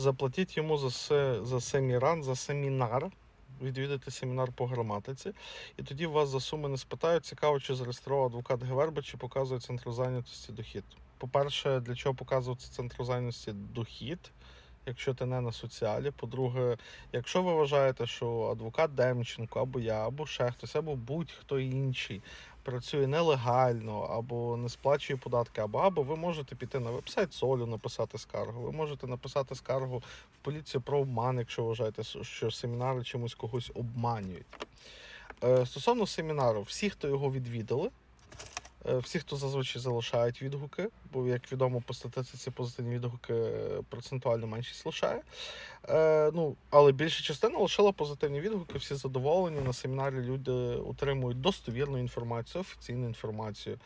Заплатіть йому за, се, за семіран, за семінар. Відвідати семінар по граматиці, і тоді вас за суми не спитають, цікаво, чи зареєстрував адвокат Геверба, чи показує центру зайнятості дохід. По-перше, для чого показувати центру зайнятості дохід, якщо ти не на соціалі. По-друге, якщо ви вважаєте, що адвокат Демченко, або я, або ще хтось, або будь-хто інший працює нелегально, або не сплачує податки, або або ви можете піти на вебсайт Солю, написати скаргу. Ви можете написати скаргу в поліцію про обман, якщо вважаєте, що семінари чомусь когось обманюють. Е, Стосовно семінару, всі, хто його відвідали, всі, хто зазвичай залишають відгуки, бо, як відомо, по статистиці позитивні відгуки е, процентуально меншість лишає. Е, ну, але більша частина лишила позитивні відгуки, всі задоволені. На семінарі люди отримують достовірну інформацію, офіційну інформацію.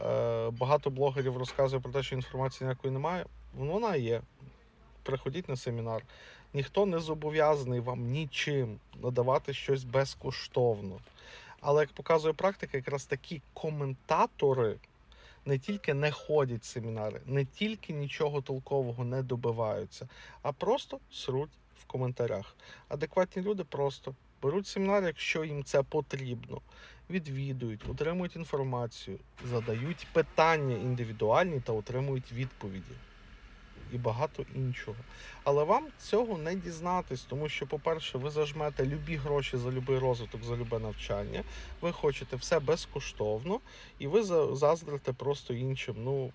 Е, багато блогерів розказує про те, що інформації ніякої немає. Вона є. Приходіть на семінар. Ніхто не зобов'язаний вам нічим надавати щось безкоштовно. Але як показує практика, якраз такі коментатори не тільки не ходять семінари, не тільки нічого толкового не добиваються, а просто сруть в коментарях. Адекватні люди просто беруть семінар, якщо їм це потрібно, відвідують, отримують інформацію, задають питання індивідуальні та отримують відповіді. І багато іншого. Але вам цього не дізнатись, тому що, по-перше, ви зажмете любі гроші за любий розвиток, за любе навчання. Ви хочете все безкоштовно, і ви заздрите просто іншим. Ну,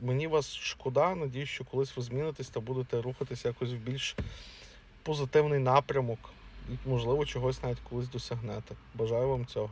мені вас шкода, надіюсь, що колись ви змінитесь та будете рухатися якось в більш позитивний напрямок. І, можливо, чогось навіть колись досягнете. Бажаю вам цього.